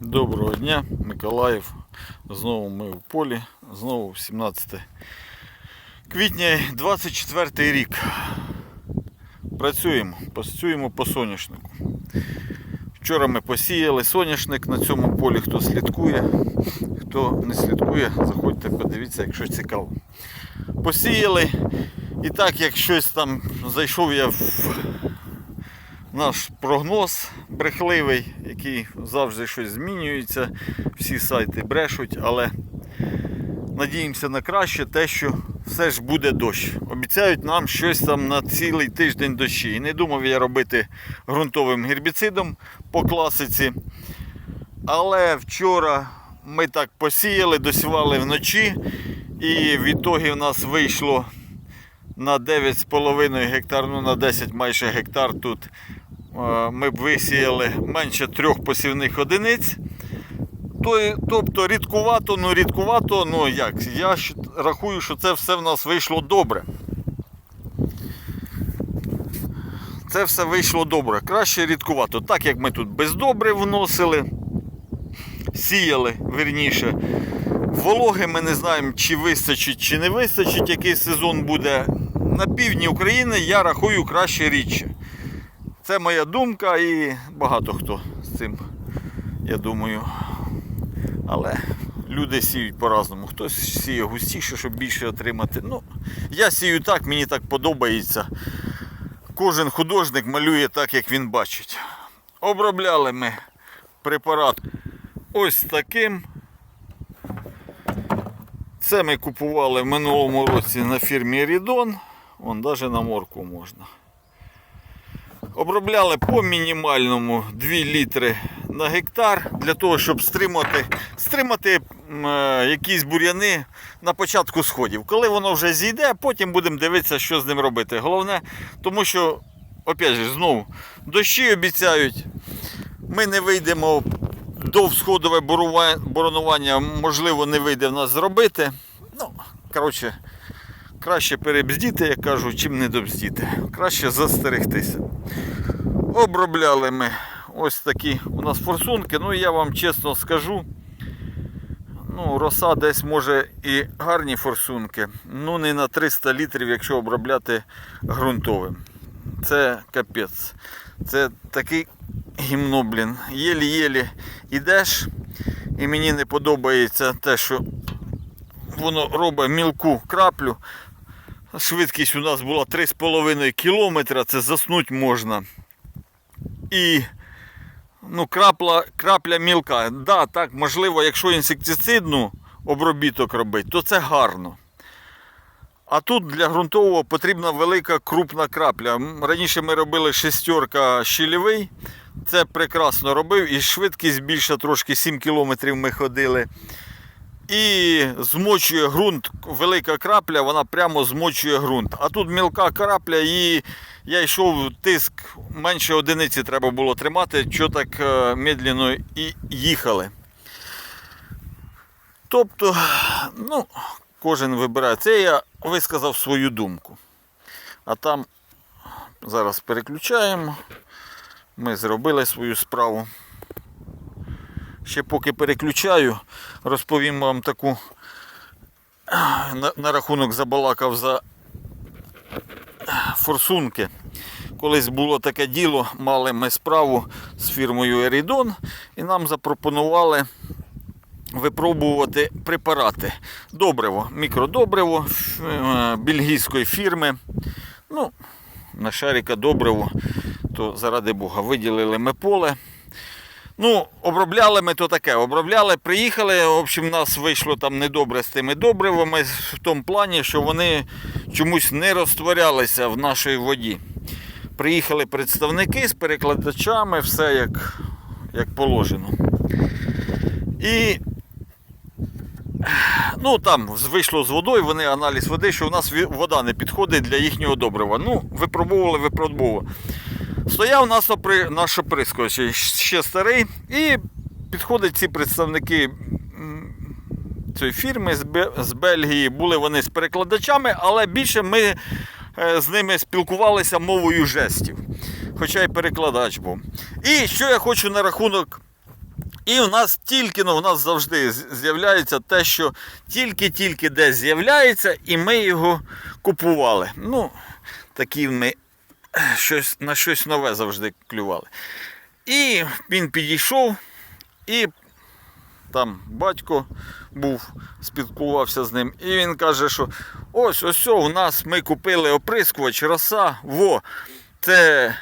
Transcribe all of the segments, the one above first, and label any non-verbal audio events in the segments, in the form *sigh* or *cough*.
Доброго дня, Миколаїв. Знову ми в полі. Знову 17 квітня 24 рік. Працюємо, працюємо по соняшнику. Вчора ми посіяли соняшник на цьому полі. Хто слідкує, хто не слідкує, заходьте, подивіться, якщо цікаво. Посіяли. І так, як щось там зайшов я в наш прогноз брехливий, який завжди щось змінюється. Всі сайти брешуть, але надіємося на краще, те, що все ж буде дощ. Обіцяють нам щось там на цілий тиждень дощі. І не думав я робити ґрунтовим гербіцидом по класиці. Але вчора ми так посіяли, досівали вночі, і в ітогі в нас вийшло на 9,5 гектар, ну на 10 майже гектар тут ми б висіяли менше трьох посівних одиниць. Тобто рідкувато, ну рідкувато, ну як, я рахую, що це все в нас вийшло добре. Це все вийшло добре. Краще рідкувато. Так як ми тут бездобре вносили, сіяли, верніше. Вологи ми не знаємо, чи вистачить, чи не вистачить, який сезон буде. На півдні України я рахую краще рідше. Це моя думка і багато хто з цим, я думаю. Але люди сіють по-разному. Хтось сіє густіше, щоб більше отримати. Ну, я сію так, мені так подобається. Кожен художник малює так, як він бачить. Обробляли ми препарат ось таким. Це ми купували в минулому році на фірмі Рідон. Вон навіть на морку можна. Обробляли по мінімальному 2 літри на гектар для того, щоб стримати, стримати е, якісь бур'яни на початку сходів. Коли воно вже зійде, потім будемо дивитися, що з ним робити. Головне, тому що, опять же, знову дощі обіцяють. Ми не вийдемо до всходове боронування, можливо, не вийде в нас зробити. Ну, коротше, краще перебздіти, як кажу, чим не добздіти. Краще застерегтися. Обробляли ми ось такі у нас форсунки. Ну, я вам чесно скажу. Ну, роса десь може і гарні форсунки. Ну, не на 300 літрів, якщо обробляти ґрунтовим. Це капець. Це такий гімно, блін. Єлі-єлі йдеш. І мені не подобається те, що воно робить мілку краплю. Швидкість у нас була 3,5 км, це заснуть можна. І ну, крапла, крапля мілка. Да, так, можливо, якщо інсектицидну обробіток робити, то це гарно. А тут для ґрунтового потрібна велика крупна крапля. Раніше ми робили шестерка щільовий. Це прекрасно робив. І швидкість більша, трошки 7 км ми ходили. І змочує ґрунт, велика крапля, вона прямо змочує ґрунт. А тут мілка крапля, і я йшов тиск менше одиниці треба було тримати, що так е, медленно і їхали. Тобто, ну, кожен вибирає. Це я висказав свою думку. А там зараз переключаємо. Ми зробили свою справу. Ще поки переключаю, розповім вам таку на, на рахунок забалакав за форсунки. Колись було таке діло, мали ми справу з фірмою Ерідон і нам запропонували випробувати препарати. Добриво, мікродобриво е, бельгійської фірми. Ну, на шарика добриво, то заради Бога, виділили ми поле. Ну, обробляли ми то таке. Обробляли, приїхали. В общем, нас вийшло там недобре з тими добривами в тому плані, що вони чомусь не розтворялися в нашій воді. Приїхали представники з перекладачами, все як, як положено. І ну, там вийшло з водою, вони аналіз води, що в нас вода не підходить для їхнього добрива. Ну, випробовували, випробовували. Стояв наш, опри... наш оприскувач, ще старий, і підходять ці представники цієї фірми з, Бельгії. Були вони з перекладачами, але більше ми е, з ними спілкувалися мовою жестів. Хоча й перекладач був. І що я хочу на рахунок І в нас тільки, ну в нас завжди з'являється те, що тільки-тільки десь з'являється, і ми його купували. Ну, такі ми щось, на щось нове завжди клювали. І він підійшов, і там батько був, спілкувався з ним, і він каже, що ось ось у нас ми купили оприскувач, роса, во, це.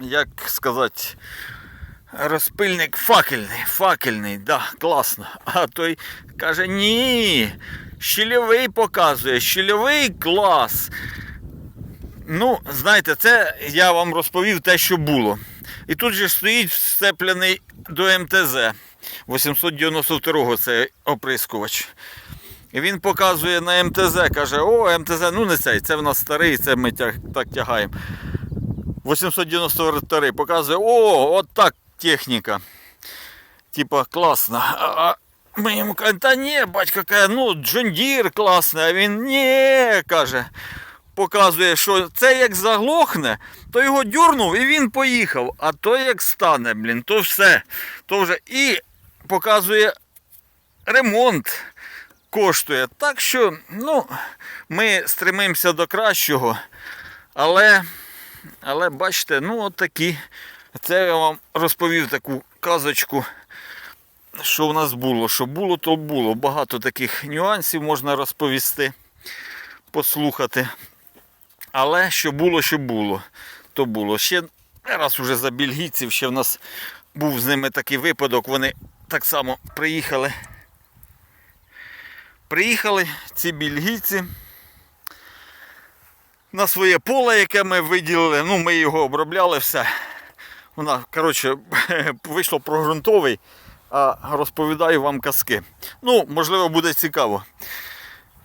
Як сказати, розпильник факельний, факельний, да, класно. А той каже, ні, щільовий показує, щільовий клас. Ну, знаєте, це я вам розповів те, що було. І тут же стоїть встеплений до МТЗ 892-го це оприскувач. І він показує на МТЗ, каже, о, МТЗ, ну не цей, це в нас старий, це ми тяг, так тягаємо. 892 показує, о, от так техніка. Типа класна. А, ми йому кажемо, та ні, батько каже, ну Джондір класний, а він ні, каже. Показує, що це як заглохне, то його дюрнув і він поїхав. А то як стане, блін, то все. То вже і показує ремонт коштує. Так що, ну, ми стремимося до кращого, але, але бачите, ну от такі. Це я вам розповів таку казочку, що в нас було. Що було, то було. Багато таких нюансів можна розповісти, послухати. Але що було, що було, то було. Ще раз уже за бельгійців, ще в нас був з ними такий випадок. Вони так само приїхали. Приїхали ці бельгійці на своє поле, яке ми виділили. Ну, ми його обробляли все. Вона, коротше, *laughs* вийшло про ґрунтовий, а розповідаю вам казки. Ну, можливо, буде цікаво.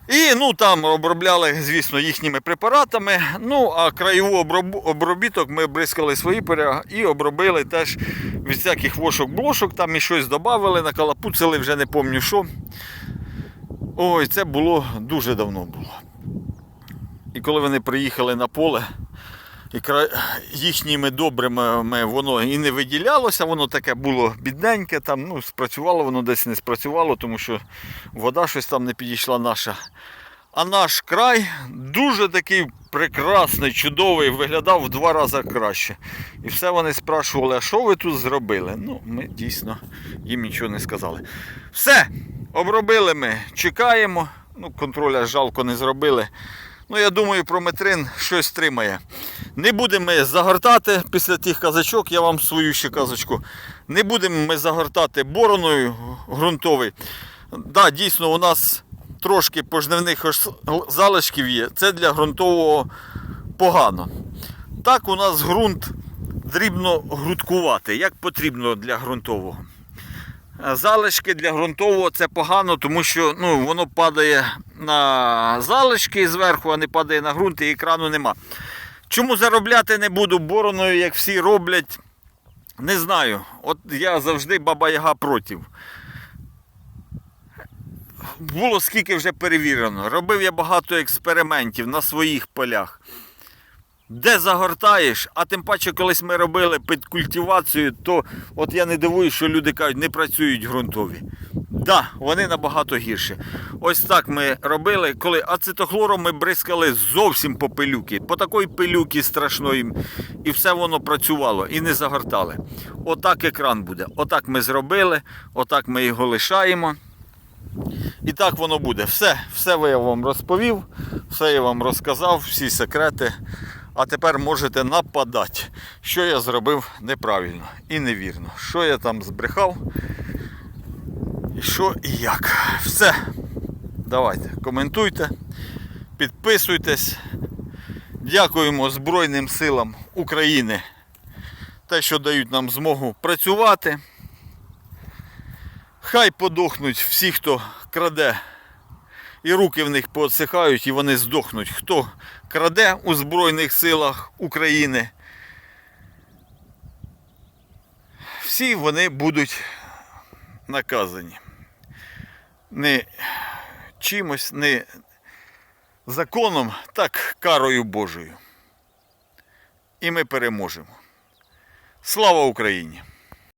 І ну там обробляли, звісно, їхніми препаратами. Ну, а краєву обробіток ми бризкали свої поля і обробили теж від всяких вошок-блошок, там і щось додали, накалапуцили, вже не пам'ятаю що. Ой, це було дуже давно було. І коли вони приїхали на поле. Їхніми добрими воно і не виділялося, воно таке було бідненьке, там, ну, спрацювало, воно десь не спрацювало, тому що вода щось там не підійшла наша. А наш край дуже такий прекрасний, чудовий, виглядав в два рази краще. І все вони спрашували, а що ви тут зробили? Ну, ми дійсно їм нічого не сказали. Все, обробили ми, чекаємо. Ну, контроля жалко не зробили. Ну, я думаю, прометрин щось тримає. Не будемо ми загортати після тих казачок, я вам свою ще казочку. Не будемо ми загортати бороною ґрунтовий. Да, дійсно, у нас трошки пожнивних залишків є. Це для ґрунтового погано. Так у нас ґрунт дрібно грудкувати, як потрібно для ґрунтового. Е, Залишки для ґрунтового це погано, тому що ну, воно падає на залишки зверху, а не падає на ґрунт і екрану нема. Чому заробляти не буду бороною, як всі роблять? Не знаю. От я завжди баба Яга проти. Було скільки вже перевірено. Робив я багато експериментів на своїх полях. Де загортаєш, а тим паче, колись ми робили під культивацію, то от я не дивуюсь, що люди кажуть, не працюють ґрунтові. Да, вони набагато гірше. Ось так ми робили, коли ацетохлором ми бризкали зовсім по пилюки, по такої пилюки страшної, і все воно працювало і не загортали. Отак екран буде. Отак ми зробили, отак ми його лишаємо. І так воно буде. Все, все я вам розповів, все я вам розказав, всі секрети. А тепер можете нападати, що я зробив неправильно і невірно. Що я там збрехав. І що і як. Все. Давайте, коментуйте, підписуйтесь. Дякуємо Збройним силам України. Те, що дають нам змогу працювати. Хай подохнуть всі, хто краде, і руки в них поотсихають, і вони здохнуть. Хто краде у Збройних силах України. Всі вони будуть наказані. Не чимось, не законом, так карою Божою. І ми переможемо. Слава Україні!